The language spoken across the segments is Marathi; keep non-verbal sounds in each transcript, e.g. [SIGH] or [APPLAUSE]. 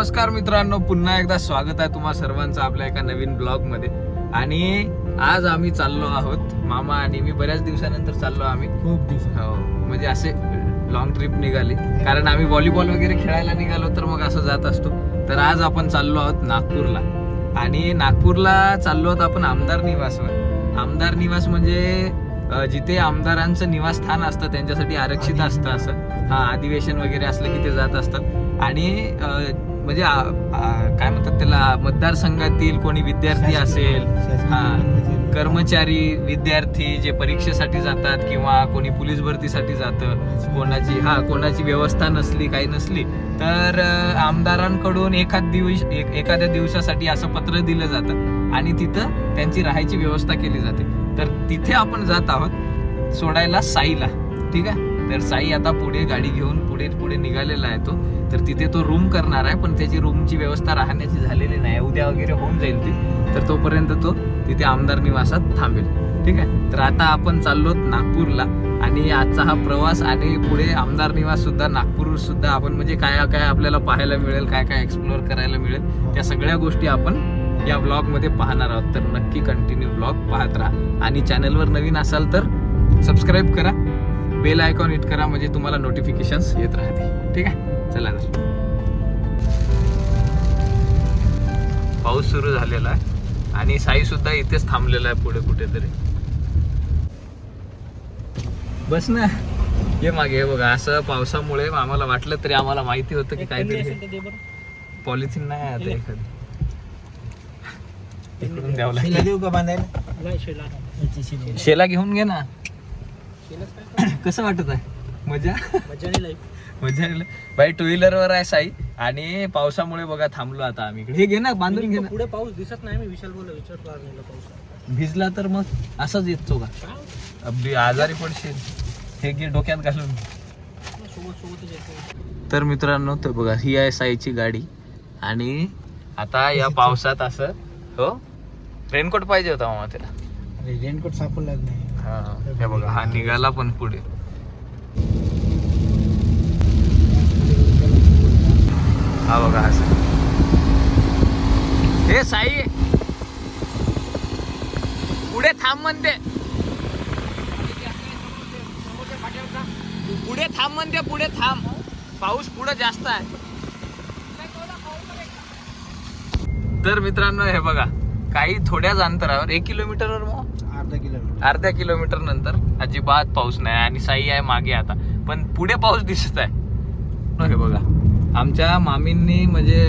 नमस्कार मित्रांनो पुन्हा एकदा स्वागत आहे तुम्हा सर्वांचं आपल्या एका नवीन ब्लॉगमध्ये आणि आज आम्ही चाललो आहोत मामा आणि मी बऱ्याच दिवसानंतर चाललो आम्ही. खूप दिवस हो, म्हणजे असे लॉंग ट्रिप निघाली. कारण आम्ही व्हॉलीबॉल वगैरे खेळायला निघालो तर मग असं जात असतो. तर आज आपण चाललो आहोत नागपूरला. आणि नागपूरला चाललो आहोत आपण आमदार निवासवर. आमदार निवास म्हणजे जिथे आमदारांचं निवासस्थान असतं त्यांच्यासाठी आरक्षित असतं असं. हा अधिवेशन वगैरे असलं की ते जात असतात. आणि म्हणजे काय म्हणतात त्याला मतदारसंघातील कोणी विद्यार्थी असेल हा कर्मचारी विद्यार्थी जे परीक्षेसाठी जातात किंवा कोणी पोलीस भरतीसाठी जातं कोणाची हा कोणाची व्यवस्था नसली काही नसली तर आमदारांकडून एखाद दिवस एखाद्या दिवसासाठी असं पत्र दिलं जातं आणि तिथं त्यांची राहायची व्यवस्था केली जाते. तर तिथे आपण जात आहोत सोडायला साईला. ठीक आहे? तर साई आता पुढे गाडी घेऊन पुढे पुढे निघालेला आहे तो. तर तिथे तो रूम करणार आहे पण त्याची रूमची व्यवस्था राहण्याची झालेली नाही. उद्या वगैरे होऊन जाईल ती. तर तोपर्यंत तो तिथे आमदार निवासात थांबेल. ठीक आहे? तर आता आपण चाललो नागपूरला. आणि आजचा हा प्रवास आणि पुढे आमदार निवास सुद्धा नागपूर सुद्धा आपण म्हणजे काय काय आपल्याला पाहायला मिळेल काय काय एक्सप्लोअर करायला मिळेल त्या सगळ्या गोष्टी आपण या ब्लॉगमध्ये पाहणार आहोत. तर नक्की कंटिन्यू ब्लॉग पाहत राहा. आणि चॅनलवर नवीन असाल तर सबस्क्राईब करा. बेल आयकॉन हिट करा म्हणजे तुम्हाला नोटिफिकेशन्स येत राहते ठीक आहे? चला तर. पाऊस सुरू झालेला आहे आणि साई सुद्धा इथेच थांबलेला आहे पुढे कुठेतरी. बस ना. ये मागे हे बघा असं पावसामुळे आम्हाला वाटलं तरी आम्हाला माहिती होतं की काहीतरी पॉलिथिन नाही आहे आता एखादी. इकडून द्यावं लागेल. शेला घेऊन घे ना. [COUGHS] कसं वाटत आहे? मजा? मजा आली [LAUGHS] बाई टू व्हीलर वर आहे साई. आणि पावसामुळे बघा थांबलो आता आम्ही इकडे. हे घे ना बांधून घे ना. पुढे पाऊस दिसत नाही मी विशाल बोला विचारतो आज नेला पाऊस. भिजला तर मग असंच येतो का? अगदी आजारी पडशील. हे घे डोक्यात घालून. तर मित्रांनो तर बघा ही आहे साईची गाडी. आणि आता या [LAUGHS] पावसात असं हो? रेनकोट पाहिजे होता मामा त्याला. रेनकोट सापडलाच नाही. हा हे बघा हा निघाला पण पुढे. हा बघा असं. हे साई! पुढे थांब म्हणते. पुढे थांब म्हणते पुढे थांब. पाऊस पुढे जास्त आहे. तर मित्रांनो हे बघा काही थोड्याच अंतरावर एक किलोमीटरवर मग? अर्धा किलोमीटर. अर्ध्या किलोमीटर नंतर अजिबात पाऊस नाही आणि साई आहे मागे आता. पण पुढे पाऊस दिसत आहे. हे बघा. आमच्या मामींनी म्हणजे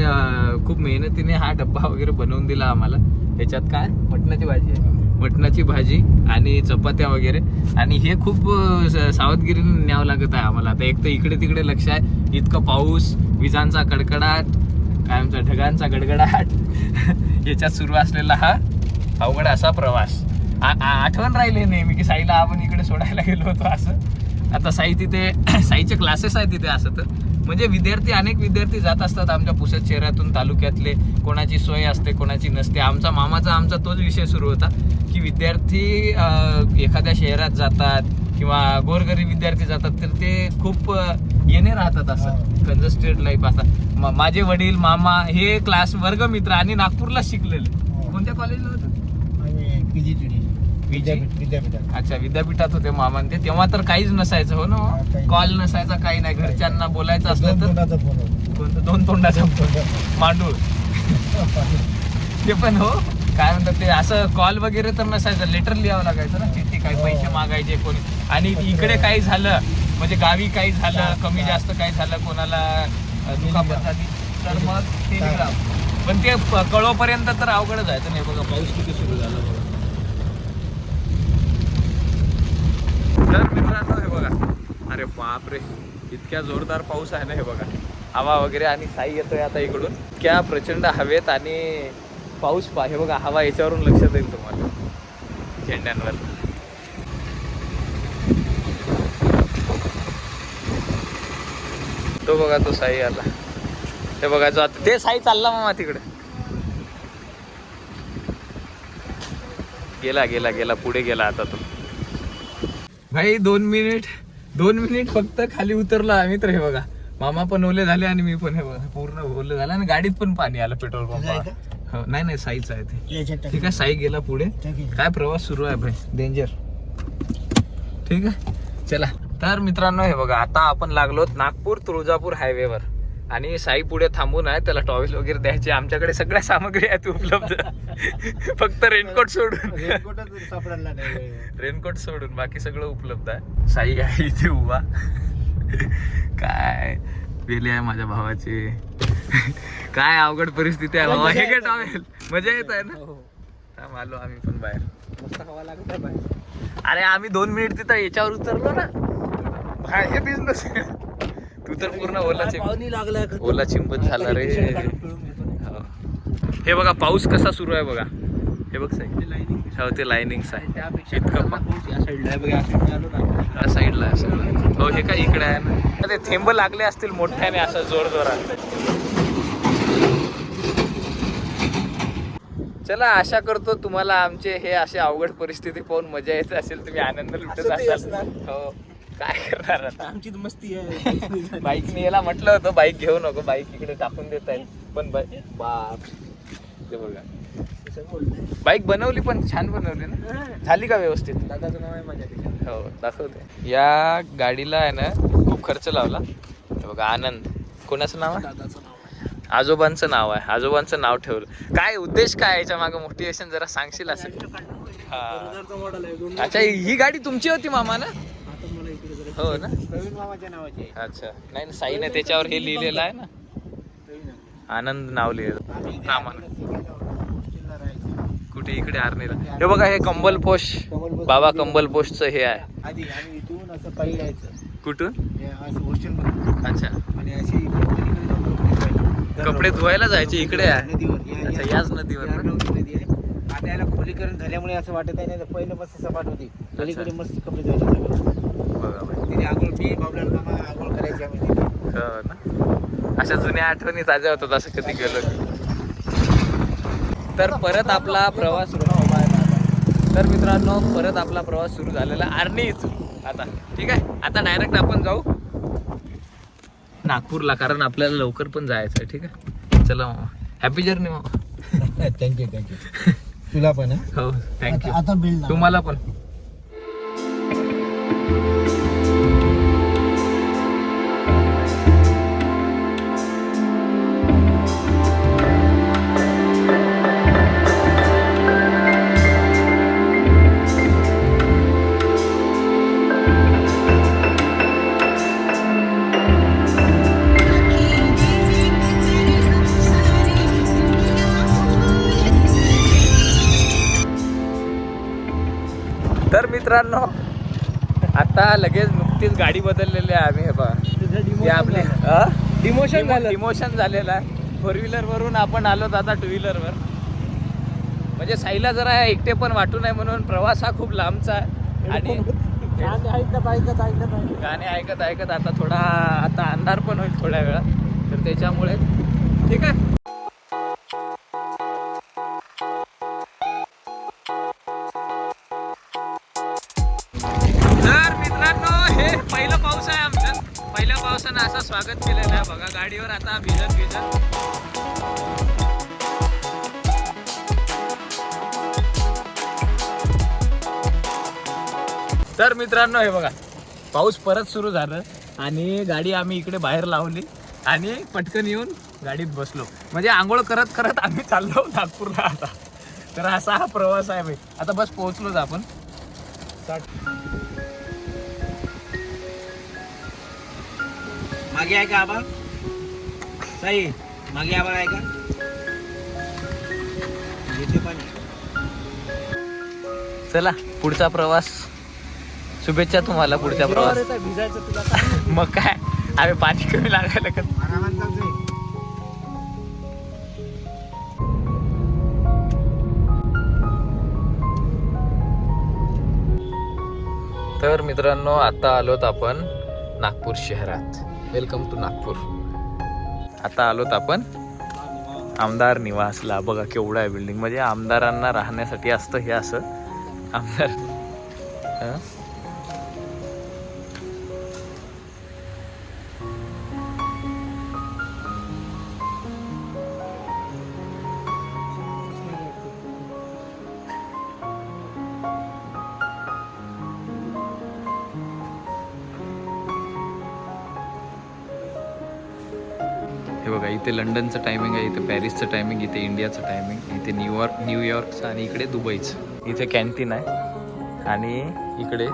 खूप मेहनतीने हा डब्बा वगैरे बनवून दिला आम्हाला. याच्यात काय? मटणाची भाजी आहे. मटणाची भाजी आणि चपात्या वगैरे. आणि हे खूप सावधगिरीने न्यावं लागत आहे आम्हाला. आता एक तर इकडे तिकडे लक्ष आहे. इतकं पाऊस विजांचा कडकडाट काय आमचा ढगांचा गडगडाट. याच्यात सुरू असलेला हा अवघड असा प्रवास. आ- आठवण राहिली नेहमी की साईला आपण इकडे सोडायला गेलो होतो असं. आता साई तिथे [CLEARS THROAT] साईचे क्लासेस आहेत तिथे असं तर. म्हणजे विद्यार्थी अनेक विद्यार्थी जात असतात आमच्या पुसद शहरातून तालुक्यातले. कोणाची सोय असते कोणाची नसते. आमचा मामाचा आमचा तोच विषय सुरू होता की विद्यार्थी एखाद्या शहरात जातात किंवा गोरगरीब विद्यार्थी जातात तर ते खूप येणे राहतात असं. कंजस्टेड लाईफ असा. माझे वडील मामा हे क्लास वर्ग मित्र आणि नागपूरला शिकलेले. कोणत्या कॉलेजला होतं? अच्छा विद्यापीठात होते मामा ते तेव्हा तर काहीच नसायचं हो हा, ना काही कॉल नसायचा काही नाही. घरच्यांना बोलायचं असलं तर कोणतं? दोन तोंडाचा [LAUGHS] मांडूळ. ते पण हो? काय म्हणतात ते असं कॉल वगैरे तर नसायचं. लेटर लिहावं लागायचं ना चिठ्ठी काही पैसे मागायचे कोणी. आणि इकडे काही झालं म्हणजे गावी काही झालं कमी जास्त काही झालं कोणाला दुखापत झाली तर मग टेलिग्राम पण ते कळोपर्यंत तर अवघडच आहे. तर नाही बघा पाऊस किती सुरू झाला. बघा तर मित्रांनो हे बघा. अरे बापरे इतक्या जोरदार पाऊस आहे ना हे बघा. हवा वगैरे आणि साई येतोय आता इकडून. इतक्या प्रचंड हवेत आणि पाऊस पा हे बघा हवा याच्यावरून लक्षात येईल तुम्हाला. झेंड्यांवर. तो बघा तो साई आला. ते बघा जो आता ते साई चालला मामा तिकडे. गेला गेला गेला पुढे गेला आता तो. भाई दोन मिनिट दोन मिनिट फक्त खाली उतरलो आम्ही तर हे बघा. मामा पण ओले झाले आणि मी पण हे बघ, पूर्ण ओले झाले आणि गाडीत पण पाणी आलं पेट्रोल हो नाही नाही साईच आहे ते. ठीक आहे साई गेला पुढे. हे. काय प्रवास सुरू आहे भाई? डेंजर ठीक आहे? चला. तर मित्रांनो हे बघा आता आपण लागलो नागपूर तुळजापूर हायवेवर आणि साई पुढे थांबून आहे त्याला टॉवेल वगैरे द्यायचे. आमच्याकडे सगळ्या सामग्री आहेत उपलब्ध. [LAUGHS] फक्त रेनकोट सोडून. रेनकोट सोडून. बाकी सगळं उपलब्ध आहे. साई आहे इथे उभा. [LAUGHS] काय? वेली आहे माझ्या भावाची. [LAUGHS] काय अवघड परिस्थिती आहे भावा. हे काय टॉवेल मजा येत आहे ना? हो. थांब आलो आम्ही पण बाहेर. हवा लागत बाहेर. अरे आम्ही दोन मिनिट तिथं याच्यावर उतरलो ना? हे बिझनेस तू तर पूर्ण ओला चिंब? ओला चिंबत झाला रे. हो. हे बघा पाऊस कसा सुरू आहे बघा. हे बघ साई. ते lining. हो ते लाईनिंग्स आहे. त्यापेक्षा इतकं साईडला आहे बघ, साईडला आहे. हो हे काय इकडे आहे ना? ते थेंब लागले असतील मोठ्याने असं जोर जोरात. चला आशा करतो तुम्हाला आमचे हे असे अवघड परिस्थिती पाहून मजा येत असेल. तुम्ही आनंद लुटत असाल. हो. काय करणार आता? आमची मस्ती आहे. बाईकने याला म्हटलं होतं बाईक घेऊ नको बाईक इकडे टाकून देता येईल पण बाप. ते बघा. बाईक बनवली पण छान बनवली ना? झाली का व्यवस्थित? दादाचं नाव आहे माझ्या. हो दाखवते. या गाडीला आहे ना खूप खर्च लावला. बघा आनंद. कोणाचं नाव आहे? दादाचं नाव आहे. आजोबांचं नाव आहे. आजोबांचं नाव ठेवलं. काय उद्देश काय याच्या मागे? मोटिवेशन जरा सांगशील असं? हा. अच्छा ही गाडी तुमची होती मामा ना? हो ना? मामाच्या नावाची अच्छा. नाही ना साईने त्याच्यावर हे लिहिलेलं आहे ना. आनंद नाव लिहिलं आम्ही इकडे नामान आर्मीला शिकायला होतो. हॉस्टेलला कुठे इकडे आर्नीला. हे बघा हे कंबल पोस्ट बाबा मध्ये कंबल पोषचं हे आहे. आधी आम्ही इथून असं पायी कुठून? हे असं अच्छा. आणि असे इकडे पलीकडे जाऊन कपडे धुवायला. कपडे धुवायला जायचे इकडे आहे. नदीवर. या- अच्छा, या- याच नदीवर. या ना? नदी नदी आहे. आता याला खोलीकरण झाल्यामुळे असं वाटत आहे नाही तर पहिलं मस्त सपाट होती. पलीकडे मस्त कपडे धुवायला जागा होती. बघा बाई. तिथे आंघोळ मी बाबला मामा आंघोळ करायची आम्ही तिथे. हो ना. अशा जुन्या आठवणी ताज्या होतात असं कधी गेलो की. तर परत आपला प्रवास सुरू. तर मित्रांनो परत आपला प्रवास सुरू झालेला आर्णी इथून. आता ठीक आहे? आता डायरेक्ट आपण जाऊ नागपूरला कारण आपल्याला लवकर पण जायचं आहे ठीक आहे? चला मामा. हॅपी जर्नी मामा. [LAUGHS] थँक्यू थँक्यू तुला पण हो? थँक्यू आता बिल तुम्हाला पण. लगेच नुकतीच गाडी बदललेली आहे आम्ही हे बघा. हे? आपले डिमोशन झालं. इमोशन झालेलं आहे. फोर व्हीलर वरून आपण आलो आता टू व्हीलर वर. म्हणजे साईला जरा एकटे पण वाटू नये म्हणून प्रवास हा खूप लांबचा आहे. आणि गाणे ऐकत ऐकत ऐकत ऐकत. गाणे ऐकत ऐकत आता थोडा आता अंधार पण होईल थोड्या वेळात. तर त्याच्यामुळे ठीक आहे. पहिल्या असं स्वागत केलेलं आहे. बघा गाडीवर आता भिजत भिजत तर मित्रांनो हे बघा पाऊस परत सुरू झालं आणि गाडी आम्ही इकडे बाहेर लावली आणि पटकन येऊन गाडीत बसलो. म्हणजे आंघोळ करत करत आम्ही चाललो नागपूरला आता. तर असा हा प्रवास आहे भाई आता बस पोहोचलोच आपण. मागे आहे का आबा? साई मागे आबा आहे का? येते पाणी चला पुढचा प्रवास. शुभेच्छा तुम्हाला पुढच्या प्रवास. भिजायचं तुला काय मग काय? आम्ही पाणी कमी लागायला का आरामात चालतंय तर मित्रांनो आता आलोत आपण नागपूर शहरात. Welcome to Nagpur. आता आलोत आपण आमदार निवासला. बघा केवढा आहे बिल्डिंग म्हणजे आमदारांना राहण्यासाठी असतं हे असं. आमदार हे बघा इथे लंडनचं टायमिंग आहे इथे पॅरिसचं टायमिंग इथे इंडियाचं टायमिंग इथे न्यूयॉर्क न्यूयॉर्कचं आणि इकडे दुबईचं. इथे कॅन्टीन आहे आणि इकडे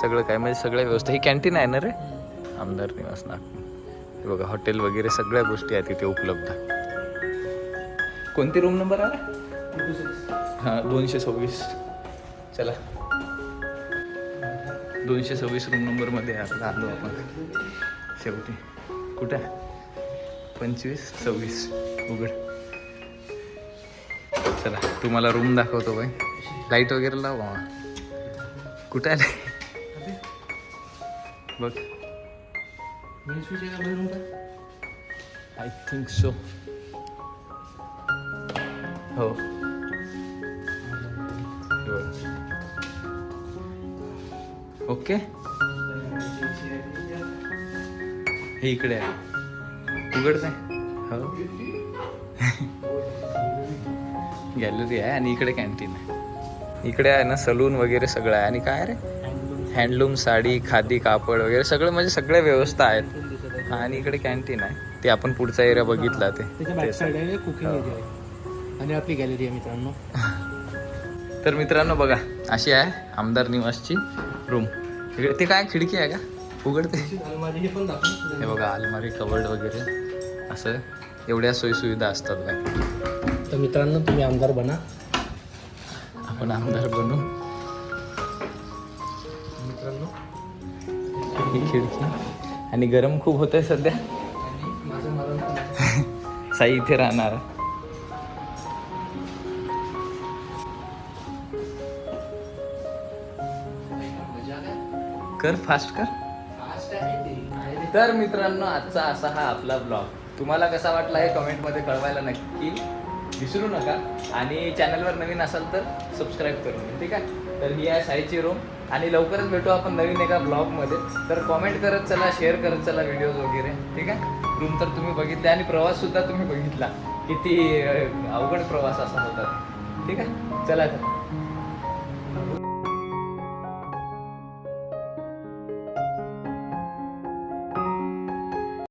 सगळं काय म्हणजे सगळ्या व्यवस्था. ही कॅन्टीन आहे ना रे? आमदार निवास नागपूर. हे बघा हॉटेल वगैरे सगळ्या गोष्टी आहेत इथे उपलब्ध. कोणती रूम नंबर आहे? हां दोनशे सव्वीस. चला. दोनशे सव्वीस रूम नंबरमध्ये आता आलो आपण. शेवटी. कुठं? आहे? पंचवीस सव्वीस. उघड. चला तुम्हाला रूम दाखवतो बाई. लाइट वगैरे लाव मामा. कुठं आले? बघ. आय थिंक सो हो. ओके हे इकडे आहे. उघड नाही हो. गॅलरी आहे आणि इकडे कॅन्टीन आहे. इकडे आहे ना सलून वगैरे सगळं आहे. आणि काय रे? हँडलूम साडी खादी कापड वगैरे सगळं म्हणजे सगळ्या व्यवस्था आहेत. आणि इकडे कॅन्टीन आहे. ते आपण पुढचा एरिया बघितला ते. आहे कुकिंग आहे. आणि आपली गॅलरी आहे मित्रांनो. [LAUGHS] तर मित्रांनो बघा अशी आहे आमदार निवासची रूम इकडे ते काय खिडकी आहे का? उघडते. हे बघा अलमारी कवर्ड वगैरे. असं एवढ्या सोयीसुविधा असतात काय तर मित्रांनो तुम्ही आमदार बना. आपण आमदार बनू. मित्रांनो ही खिडकी आणि गरम खूप होत आहे. सध्या. [LAUGHS] साई इथे राहणार. कर फास्ट कर. तर मित्रांनो आजचा असा हा आपला ब्लॉग तुम्हाला कसा वाटला हे कमेंटमध्ये कळवायला नक्की विसरू नका. आणि चॅनलवर नवीन असाल तर सबस्क्राईब करून घ्या ठीक आहे? तर ही आहे साईची रूम. आणि लवकरच भेटू आपण नवीन एका ब्लॉगमध्ये. तर कॉमेंट करत चला शेअर करत चला व्हिडिओज वगैरे ठीक आहे? रूम तर तुम्ही बघितले आणि प्रवाससुद्धा तुम्ही बघितला. किती अवघड प्रवास असा होता. ठीक आहे? चला तर.